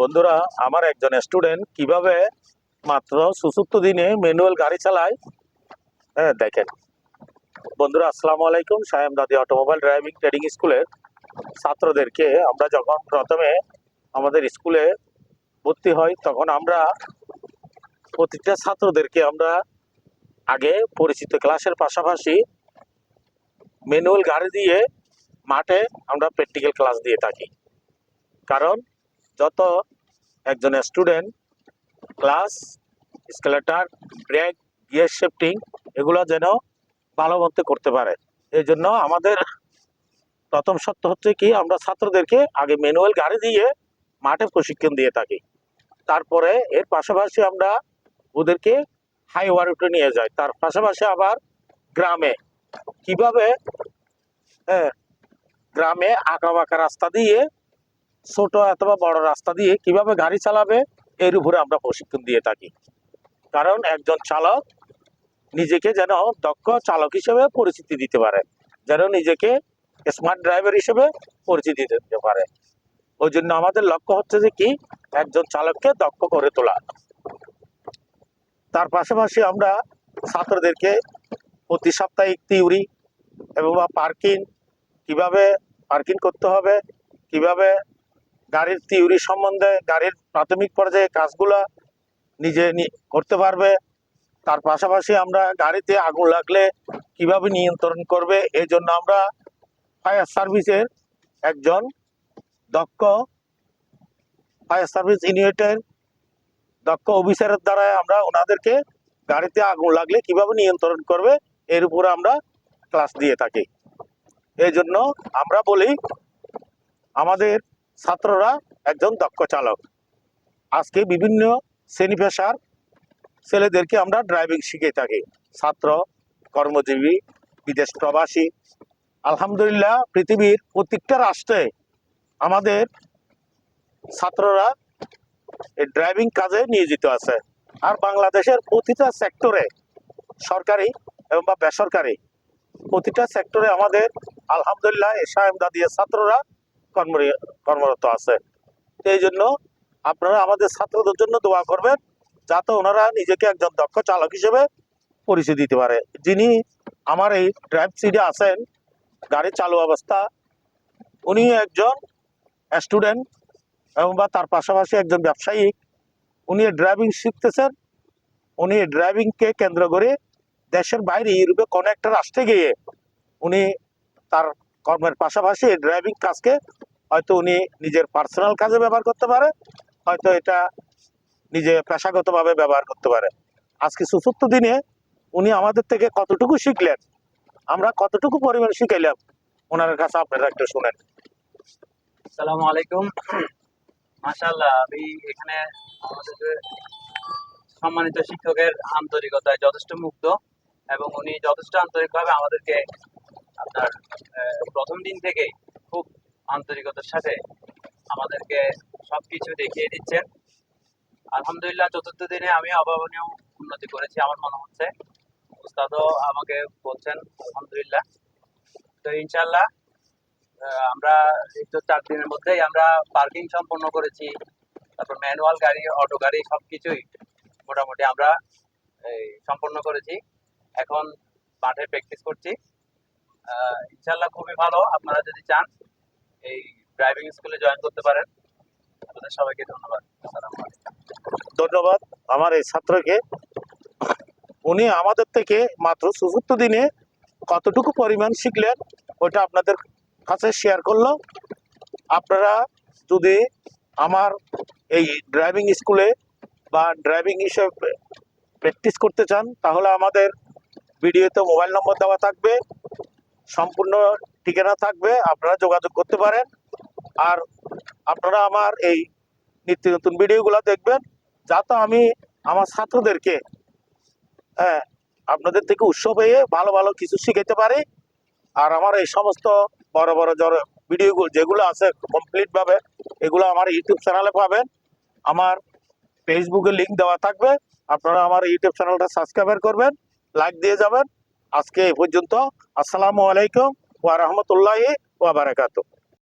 বন্ধুরা, আমার একজন স্টুডেন্ট কীভাবে মাত্র সুসুপ্ত দিনে ম্যানুয়াল গাড়ি চালায়? হ্যাঁ দেখেন। বন্ধুরা, আসসালামু আলাইকুম। সায়েম দাদি অটোমোবাইল ড্রাইভিং ট্রেডিং স্কুলের ছাত্রদেরকে আমরা যখন প্রথমে আমাদের স্কুলে ভর্তি হই, তখন আমরা প্রতিটা ছাত্রদেরকে আমরা আগে পরিচিত ক্লাসের পাশাপাশি ম্যানুয়াল গাড়ি দিয়ে মাঠে আমরা প্র্যাকটিক্যাল ক্লাস দিয়ে থাকি। কারণ যত একজন student class accelerator brake gear shifting এগুলো যেন ভালো মতো করতে পারে। এই জন্য আমাদের প্রথম সত্য হচ্ছে কি, আমরা ছাত্রদেরকে আগে ম্যানুয়াল গাড়ি দিয়ে মাঠে প্রশিক্ষণ দিয়ে থাকি। তারপরে এর পাশাপাশি আমরা ওদেরকে হাই রুটে নিয়ে যাই। তার পাশাপাশি আবার গ্রামে কীভাবে হ্যাঁ গ্রামে আঁকা বাঁকা রাস্তা দিয়ে ছোট অথবা বড় রাস্তা দিয়ে কীভাবে গাড়ি চালাবে, এর উপরে আমরা প্রশিক্ষণ দিয়ে থাকি। কারণ একজন চালক নিজেকে যেন দক্ষ চালক হিসেবে পরিচিতি দিতে পারে, যেন নিজেকে স্মার্ট ড্রাইভার হিসেবে পরিচিতি দিতে পারে। ওই জন্য আমাদের লক্ষ্য হচ্ছে যে কি? একজন চালককে দক্ষ করে তোলা। তার পাশাপাশি আমরা ছাত্রদেরকে প্রতি সাপ্তাহিক থিওরি এবং পার্কিং কীভাবে পার্কিং করতে হবে, কীভাবে গাড়ির থিওরি সম্বন্ধে, গাড়ির প্রাথমিক পর্যায়ে কাজগুলা নিজে করতে পারবে। তার পাশাপাশি আমরা গাড়িতে আগুন লাগলে কীভাবে নিয়ন্ত্রণ করবে এই জন্য আমরা ফায়ার সার্ভিসের একজন দক্ষ ফায়ার সার্ভিস ইউনিটের দক্ষ অফিসারের দ্বারা আমরা ওনাদেরকে গাড়িতে আগুন লাগলে কীভাবে নিয়ন্ত্রণ করবে, এর উপরে আমরা ক্লাস দিয়ে থাকি। এই জন্য আমরা বলি, আমাদের ছাত্ররা একজন দক্ষ চালক। আজকে বিভিন্ন শ্রেণি পেশার ছেলেদেরকে আমরা ড্রাইভিং শিখে থাকি। ছাত্র, কর্মজীবী, বিদেশ প্রবাসী। আলহামদুলিল্লাহ, পৃথিবীর প্রত্যেকটা রাষ্ট্রে আমাদের ছাত্ররা এই ড্রাইভিং কাজে নিয়োজিত আছে। আর বাংলাদেশের প্রতিটা সেক্টরে সরকারি এবং বা বেসরকারি, প্রতিটা সেক্টরে আমাদের আলহামদুলিল্লাহ এশা এমদাদিয়া ছাত্ররা কর্ম কর্মরত আছে। এই জন্য আপনারা আমাদের ছাত্রদের জন্য দোয়া করবেন, যাতে ওনারা নিজেকে একজন দক্ষ চালক হিসেবে পরিচয় দিতে পারে। যিনি আমার এই ড্রাইভ সিটে আছেন গাড়ি চালু অবস্থা, উনি একজন স্টুডেন্ট এবং বা তার পাশাপাশি একজন ব্যবসায়িক উনি ড্রাইভিং শিখতেছেন, উনি ড্রাইভিংকে কেন্দ্র করে দেশের বাইরে, ইউরোপে কোনো একটা রাষ্ট্রে গিয়ে উনি তার কর্মের পাশাপাশি ড্রাইভিং কাজকে হয়তো উনি নিজের পার্সোনাল কাজে ব্যবহার করতে পারে, হয়তো এটা নিজে পেশাগতভাবে ব্যবহার করতে পারে। আজকে চতুর্থ দিনে উনি আমাদের থেকে কতটুকু শিখলেন, আমরা কতটুকু পরিমাণ শিখাইলাম, ওনার কাছে আপনারা একটু শুনেন। আসসালামু আলাইকুম। মাশাআল্লাহ, আমি এখানে সম্মানিত শিক্ষকের আন্তরিকতায় যথেষ্ট মুগ্ধ এবং উনি যথেষ্ট আন্তরিকভাবে আমাদেরকে আপনার প্রথম দিন থেকেই আন্তরিকতার সাথে আমাদেরকে সবকিছু দেখিয়ে দিচ্ছেন। আলহামদুলিল্লাহ, চতুর্থ দিনে আমি অভাবনীয় উন্নতি করেছি আমার মনে হচ্ছে। উস্তাদও আমাকে বলছেন, আলহামদুলিল্লাহ। তো ইনশাল্লাহ আমরা এই তো চার দিনের মধ্যেই আমরা পার্কিং সম্পন্ন করেছি। তারপর ম্যানুয়াল গাড়ি অটো গাড়ি সব কিছুই মোটামুটি আমরা এই সম্পন্ন করেছি। এখন মাঠে প্র্যাকটিস করছি। ইনশাল্লাহ খুবই ভালো, আপনারা যদি চান এই ড্রাইভিং স্কুলে জয়েন করতে পারেন। আপনাদের সবাইকে ধন্যবাদ। ধন্যবাদ আমার এই ছাত্রকে। উনি আমাদের থেকে মাত্র চতুর্থ দিনে কতটুকু পরিমাণ শিখলেন, ওইটা আপনাদের কাছে শেয়ার করল আপনারা যদি আমার এই ড্রাইভিং স্কুলে বা ড্রাইভিং হিসেবে প্র্যাকটিস করতে চান, তাহলে আমাদের ভিডিওতে মোবাইল নম্বর দেওয়া থাকবে। সম্পূর্ণ ঠিকানা থাকবে, আপনারা যোগাযোগ করতে পারেন। আর আপনারা আমার এই নিত্য নতুন ভিডিওগুলো দেখবেন, যাতে আমি আমার ছাত্রদেরকে হ্যাঁ আপনাদের থেকে উৎসব পেয়ে ভালো ভালো কিছু শিখাইতে পারি। আর আমার এই সমস্ত বড় বড় জড় ভিডিওগুলো যেগুলো আছে কমপ্লিটভাবে এগুলো আমার ইউটিউব চ্যানেলে পাবেন। আমার ফেসবুকে লিঙ্ক দেওয়া থাকবে। আপনারা আমার ইউটিউব চ্যানেলটা সাবস্ক্রাইব করবেন লাইক দিয়ে যাবেন। আজকে এই পর্যন্ত, আসসালামু আলাইকুম। ওয়া রাহমাতুল্লাহি ওয়া বারাকাতুহু।